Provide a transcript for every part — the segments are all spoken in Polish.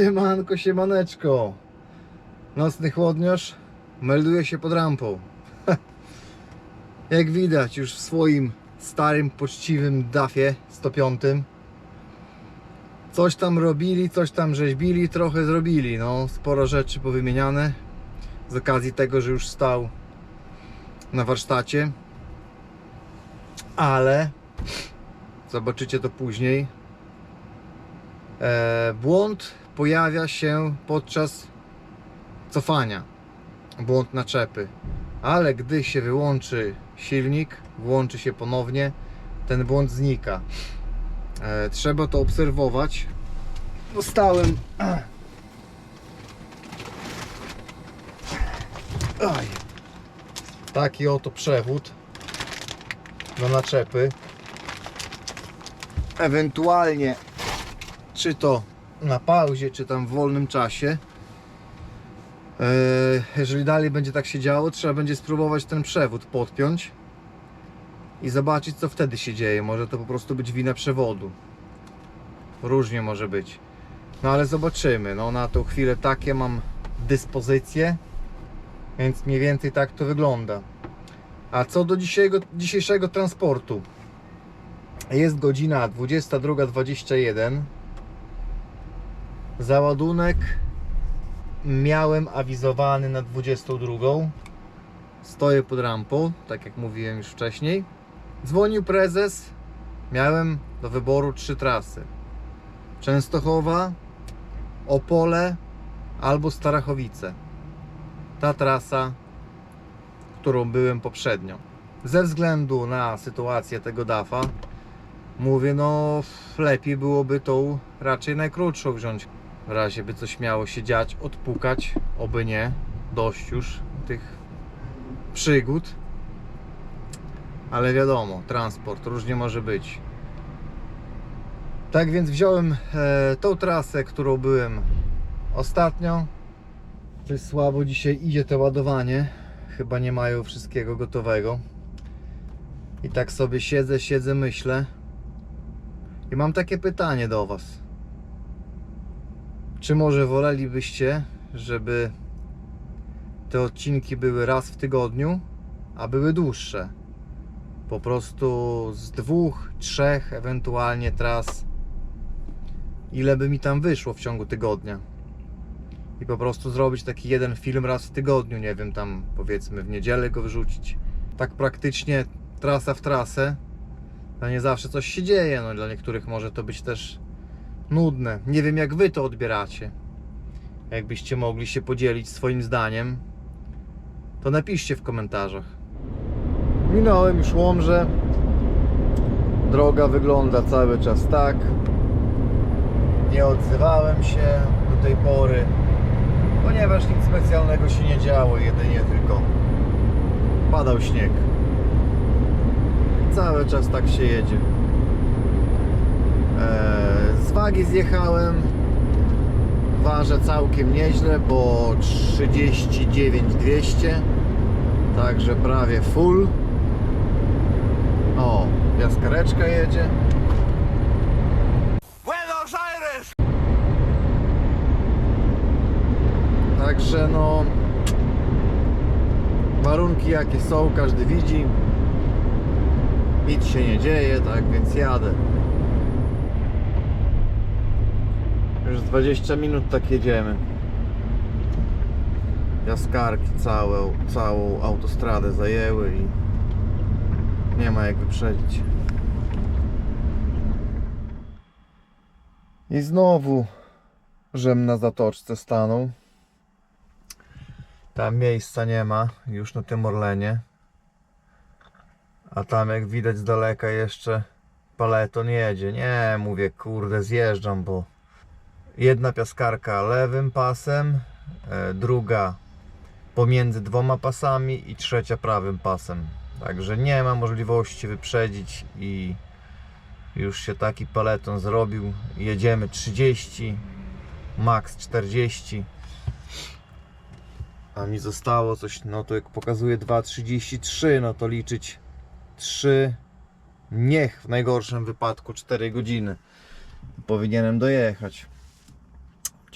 Siemanko, siemaneczko. Nocny chłodniarz melduje się pod rampą. Jak widać już w swoim starym, poczciwym dafie 105. Coś tam robili, coś tam rzeźbili, trochę zrobili. No, sporo rzeczy powymieniane. Z okazji tego, że już stał na warsztacie. Ale zobaczycie to później. E, błąd pojawia się podczas cofania. Błąd naczepy. Ale gdy się wyłączy silnik, włączy się ponownie, ten błąd znika. E, trzeba to obserwować. Dostałem. Oj. Taki oto przewód do naczepy. Ewentualnie czy to na pauzie, czy tam w wolnym czasie. E, Jeżeli dalej będzie tak się działo, trzeba będzie spróbować ten przewód podpiąć i zobaczyć, co wtedy się dzieje. Może to po prostu być wina przewodu. Różnie może być. No ale zobaczymy. No na tą chwilę takie mam dyspozycje, więc mniej więcej tak to wygląda. A co do dzisiejszego, dzisiejszego transportu? Jest godzina 22.21. Załadunek miałem awizowany na 22. Stoję pod rampą, tak jak mówiłem już wcześniej. Dzwonił prezes. Miałem do wyboru trzy trasy: Częstochowa, Opole albo Starachowice. Ta trasa, którą byłem poprzednio. Ze względu na sytuację tego DAFA, mówię, no lepiej byłoby tą raczej najkrótszą wziąć. Razie by coś miało się dziać, odpukać, oby nie. Dość już tych przygód. Ale wiadomo, transport różnie może być. Tak więc wziąłem e, tą trasę, którą byłem ostatnio. Coś słabo dzisiaj idzie to ładowanie. Chyba nie mają wszystkiego gotowego. I tak sobie siedzę, siedzę, myślę. I mam takie pytanie do Was. Czy może wolelibyście, żeby te odcinki były raz w tygodniu, a były dłuższe? Po prostu z dwóch, trzech, ewentualnie tras. Ile by mi tam wyszło w ciągu tygodnia? I po prostu zrobić taki jeden film raz w tygodniu, nie wiem, tam powiedzmy w niedzielę go wrzucić. Tak praktycznie trasa w trasę. A nie zawsze coś się dzieje, no dla niektórych może to być też nudne. Nie wiem jak wy to odbieracie. Jakbyście mogli się podzielić swoim zdaniem, to napiszcie w komentarzach. Minąłem już Łomżę. Droga wygląda cały czas tak. Nie odzywałem się do tej pory, ponieważ nic specjalnego się nie działo, jedynie tylko padał śnieg. Cały czas tak się jedzie. Eee, Z wagi zjechałem. Ważę całkiem nieźle, bo 39 200. Także prawie full. O, jaskareczka jedzie. Buenos Aires! Także no warunki jakie są, każdy widzi. Nic się nie dzieje, tak więc jadę. Już 20 minut tak jedziemy. Jaskarki całą, całą autostradę zajęły i nie ma jak wyprzedzić. I znowu żem na zatoczce stanął. Tam miejsca nie ma już na tym Orlenie. A tam jak widać z daleka jeszcze paleton jedzie. Nie, mówię, kurde, zjeżdżam, bo jedna piaskarka lewym pasem, e, druga pomiędzy dwoma pasami i trzecia prawym pasem. Także nie ma możliwości wyprzedzić i już się taki paleton zrobił. Jedziemy 30, max 40 a mi zostało coś, no to jak pokazuje 2,33, no to liczyć 3, niech w najgorszym wypadku 4 godziny powinienem dojechać.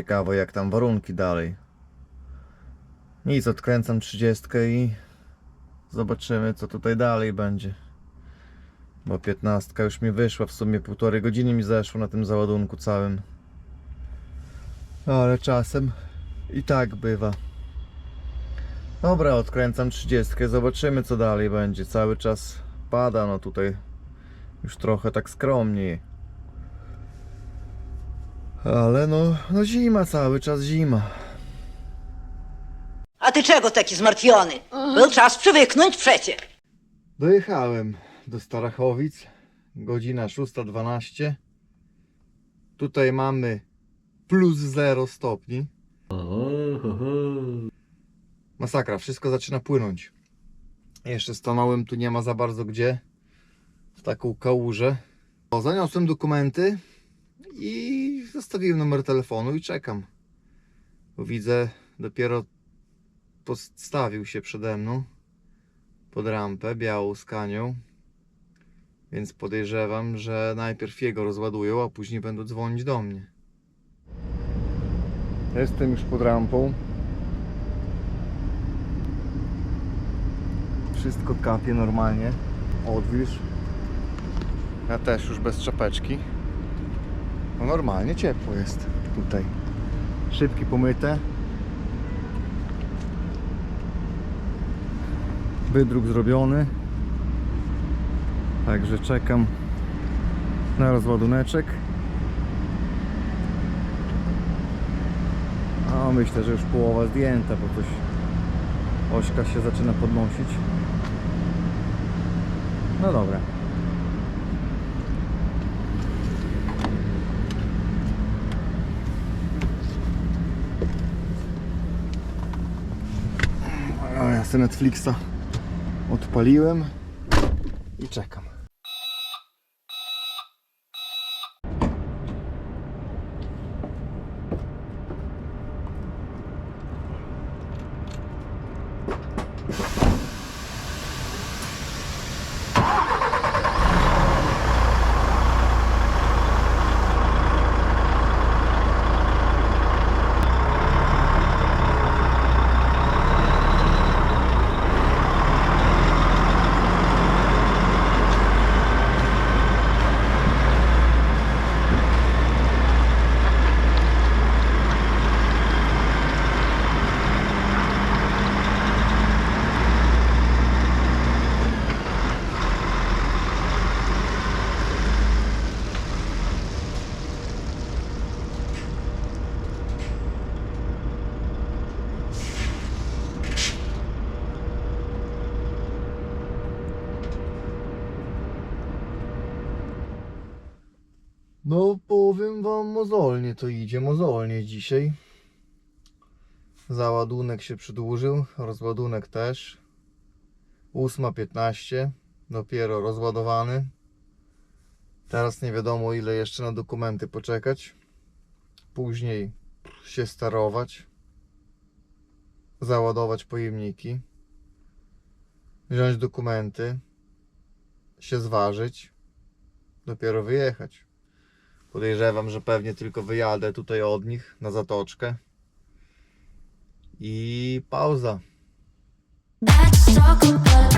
Ciekawe jak tam warunki dalej. Nic, odkręcam 30 i zobaczymy co tutaj dalej będzie. Bo 15 już mi wyszła, w sumie półtorej godziny mi zeszło na tym załadunku całym. Ale czasem i tak bywa. Dobra, odkręcam 30, zobaczymy co dalej będzie. Cały czas pada, no tutaj już trochę tak skromniej. Ale no, no zima, cały czas zima. A ty czego taki zmartwiony? Był czas przywyknąć przecie. Dojechałem do Starachowic, godzina 6.12. Tutaj mamy plus 0 stopni. Masakra, wszystko zaczyna płynąć. Jeszcze stanąłem, tu nie ma za bardzo gdzie. W taką kałużę. O, zaniosłem dokumenty i zostawiłem numer telefonu i czekam. Bo widzę, dopiero postawił się przede mną pod rampę białą z kanią. Więc podejrzewam, że najpierw jego rozładują, a później będą dzwonić do mnie. Jestem już pod rampą. Wszystko kapie normalnie. Odwilż. Ja też już bez czapeczki. No normalnie ciepło jest tutaj. Szybki pomyte. Wydruk zrobiony. Także czekam na rozładuneczek. A myślę, że już połowa zdjęta, bo coś ośka się zaczyna podnosić. No dobra. A ja sobie Netflixa odpaliłem i czekam. No powiem wam mozolnie to idzie, mozolnie dzisiaj. Załadunek się przedłużył, rozładunek też. 8.15, dopiero rozładowany. Teraz nie wiadomo ile jeszcze na dokumenty poczekać. Później się sterować. Załadować pojemniki. Wziąć dokumenty. Się zważyć. Dopiero wyjechać. Podejrzewam, że pewnie tylko wyjadę tutaj od nich na zatoczkę. I pauza. Let's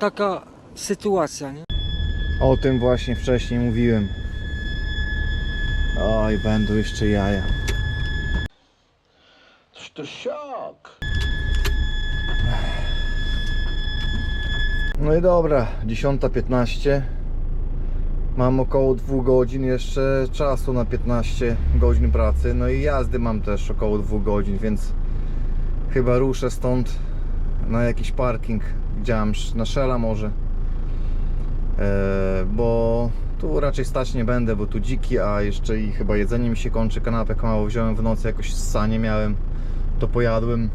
taka sytuacja, nie? O tym właśnie wcześniej mówiłem. Oj, będą jeszcze jaja. Toż to siak. No i dobra, 10.15. Mam około 2 godzin jeszcze czasu na 15 godzin pracy. No i jazdy mam też około 2 godzin, więc chyba ruszę stąd na jakiś parking Widziałem na Shella może. Eee, bo tu raczej stać nie będę, bo tu dziki, a jeszcze i chyba jedzenie mi się kończy. Kanapek mało wziąłem w nocy, jakoś sanie miałem, to pojadłem.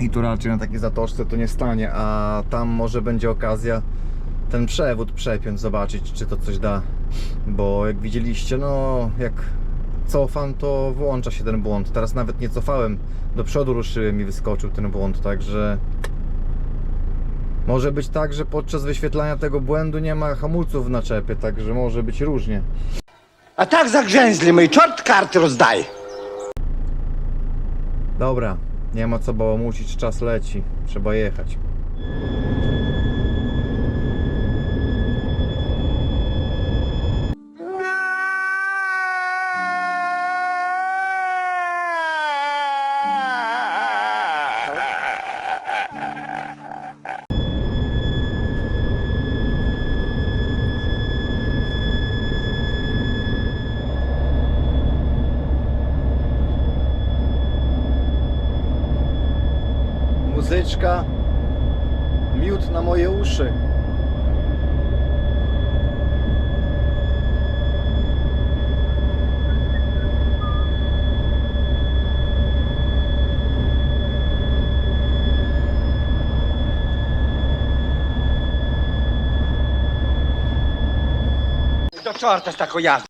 I tu raczej na takiej zatoczce to nie stanie, a tam może będzie okazja ten przewód przepiąć, zobaczyć czy to coś da. Bo jak widzieliście, no jak cofam, to włącza się ten błąd. Teraz nawet nie cofałem, do przodu ruszyłem i wyskoczył ten błąd, także może być tak, że podczas wyświetlania tego błędu nie ma hamulców w naczepie, także może być różnie. A tak zagrzęzli my, czort karty rozdaje. Dobra, nie ma co bałamucić, czas leci, trzeba jechać. Muzyczka, miód na moje uszy. Do czorta z taką jazdą.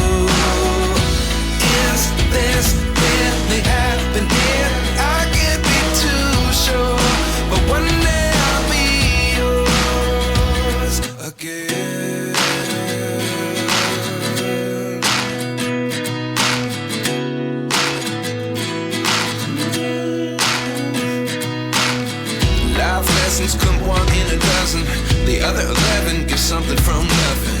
Lessons come one in a dozen. The other eleven give something from nothing.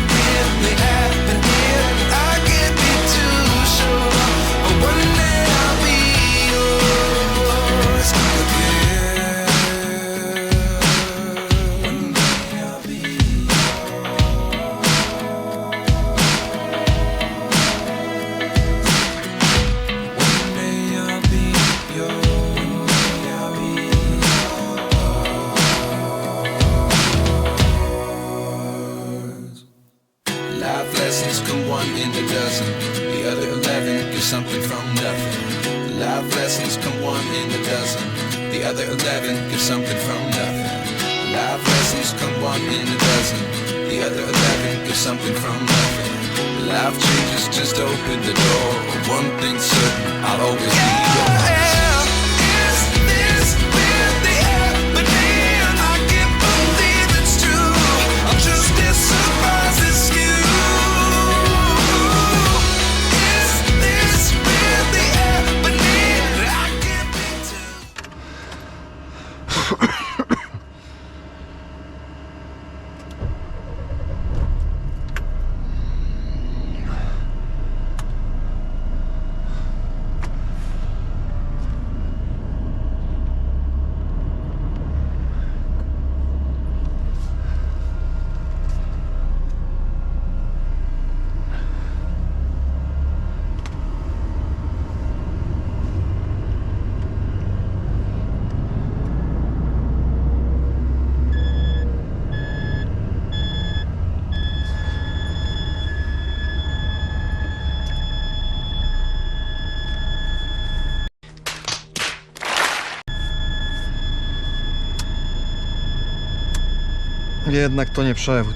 One thing's certain, I'll always be yours. Jednak to nie przewód.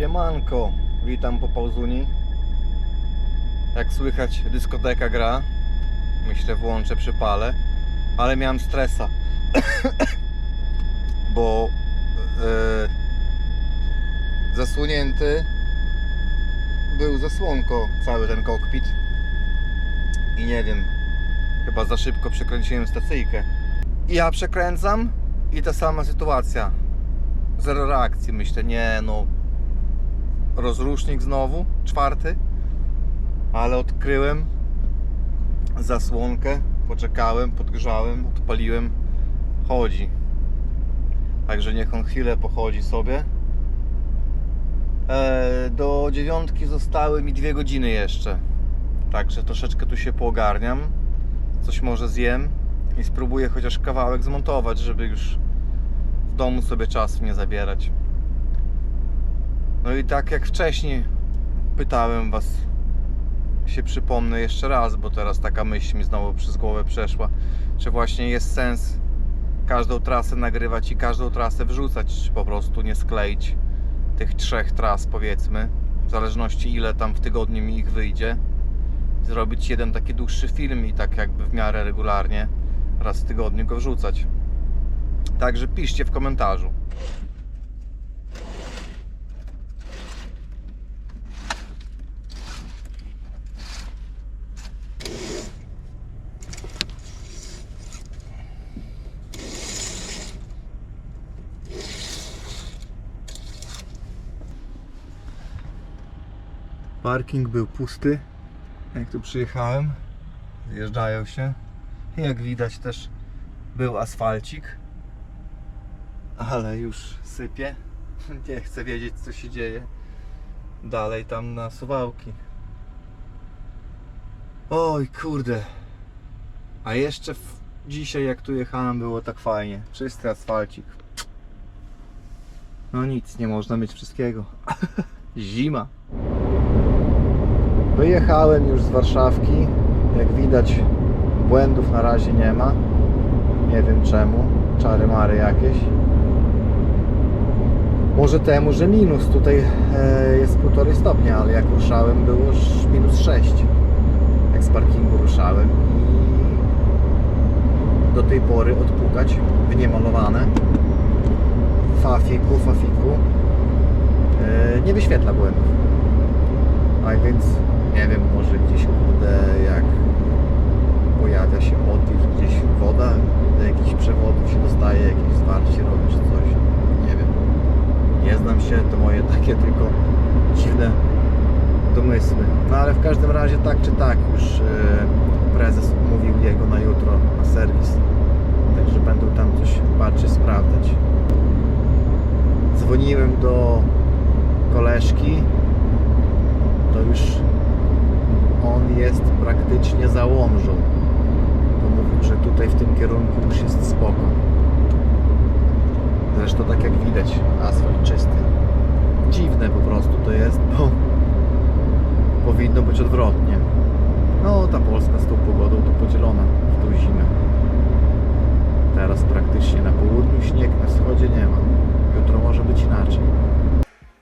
Siemanko, witam po pauzuni. Jak słychać, dyskoteka gra. Myślę, włączę przypale, ale miałem stresa, bo zasłonięty był zasłonko cały ten kokpit i nie wiem, chyba za szybko przekręciłem stacyjkę. I ja przekręcam i ta sama sytuacja. Zero reakcji, myślę, nie no, rozrusznik znowu, czwarty, ale odkryłem zasłonkę, poczekałem, podgrzałem, odpaliłem, chodzi. Także niech on chwilę pochodzi sobie. E, do dziewiątki zostały mi dwie godziny jeszcze. Także troszeczkę tu się poogarniam. Coś może zjem i spróbuję chociaż kawałek zmontować, żeby już w domu sobie czasu nie zabierać. No i tak jak wcześniej pytałem Was, się przypomnę jeszcze raz, bo teraz taka myśl mi znowu przez głowę przeszła, czy właśnie jest sens każdą trasę nagrywać i każdą trasę wrzucać, czy po prostu nie skleić tych trzech tras powiedzmy, w zależności ile tam w tygodniu mi ich wyjdzie, zrobić jeden taki dłuższy film i tak jakby w miarę regularnie raz w tygodniu go wrzucać. Także piszcie w komentarzu. Parking był pusty, jak tu przyjechałem. Zjeżdżają się. Jak widać też był asfalcik, ale już sypie. Nie chcę wiedzieć co się dzieje dalej tam na suwałki. Oj kurde. A jeszcze w... dzisiaj jak tu jechałem było tak fajnie. Czysty asfalcik. No nic, nie można mieć wszystkiego. Zima. Wyjechałem już z Warszawki. Jak widać, błędów na razie nie ma. Nie wiem czemu. Czary mary jakieś. Może temu, że minus tutaj e, jest półtorej stopnia, ale jak ruszałem było już minus 6. Jak z parkingu ruszałem. I do tej pory odpukać w niemalowane. W fafiku, fafiku. E, nie wyświetla błędów. A więc nie wiem, może gdzieś kurde jak pojawia się odliw, gdzieś woda do jakichś przewodów się dostaje, jakieś zwarcie robi czy coś. Nie wiem. Nie znam się, to moje takie tylko dziwne domysły. No ale w każdym razie tak czy tak już e, prezes umówił jego na jutro na serwis. Także będą tam coś patrzeć, sprawdzać. Dzwoniłem do koleżki to już on jest praktycznie za Łomżą. To że tutaj w tym kierunku już jest spoko. Zresztą tak jak widać, asfalt czysty. Dziwne po prostu to jest, bo powinno być odwrotnie. No, ta Polska z tą pogodą to podzielona w tą zimę. Teraz praktycznie na południu śnieg, na wschodzie nie ma. Jutro może być inaczej.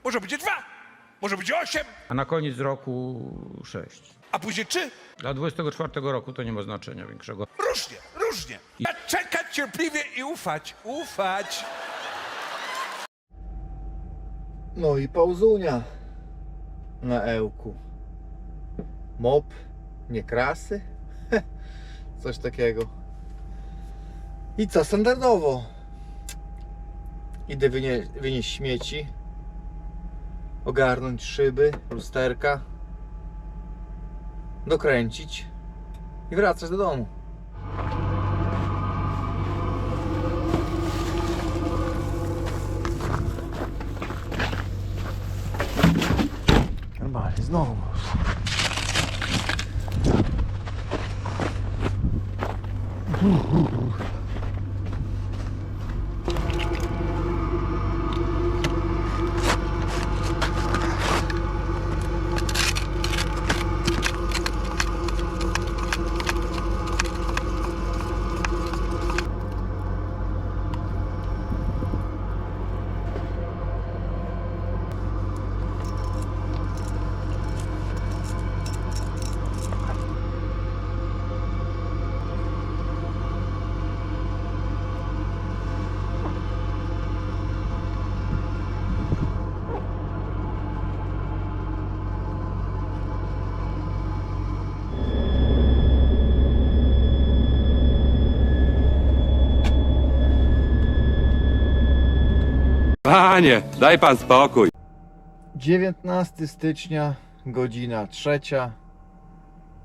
Może będzie dwa, może będzie osiem, A na koniec roku 6. a później trzy. Dla 24 roku to nie ma znaczenia większego. Różnie, różnie. A czekać cierpliwie i ufać, ufać. No i pauzunia na Ełku. Mop, nie krasy? Coś takiego. I co standardowo? Idę wynie, wynieść śmieci, ogarnąć szyby, lusterka, dokręcić i wracać do domu. Panie, daj pan spokój. 19 stycznia, godzina trzecia.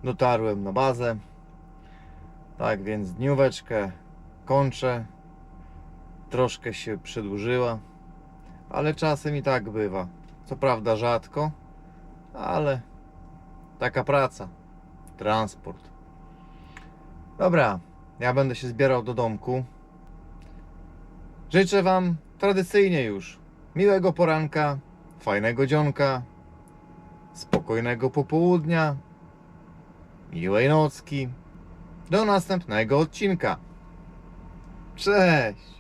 Dotarłem na bazę. Tak więc dnióweczkę kończę. Troszkę się przedłużyła, ale czasem i tak bywa. Co prawda rzadko, ale taka praca. Transport. Dobra, ja będę się zbierał do domku. Życzę Wam tradycyjnie już miłego poranka, fajnego dzionka, spokojnego popołudnia, miłej nocki. Do następnego odcinka. Cześć!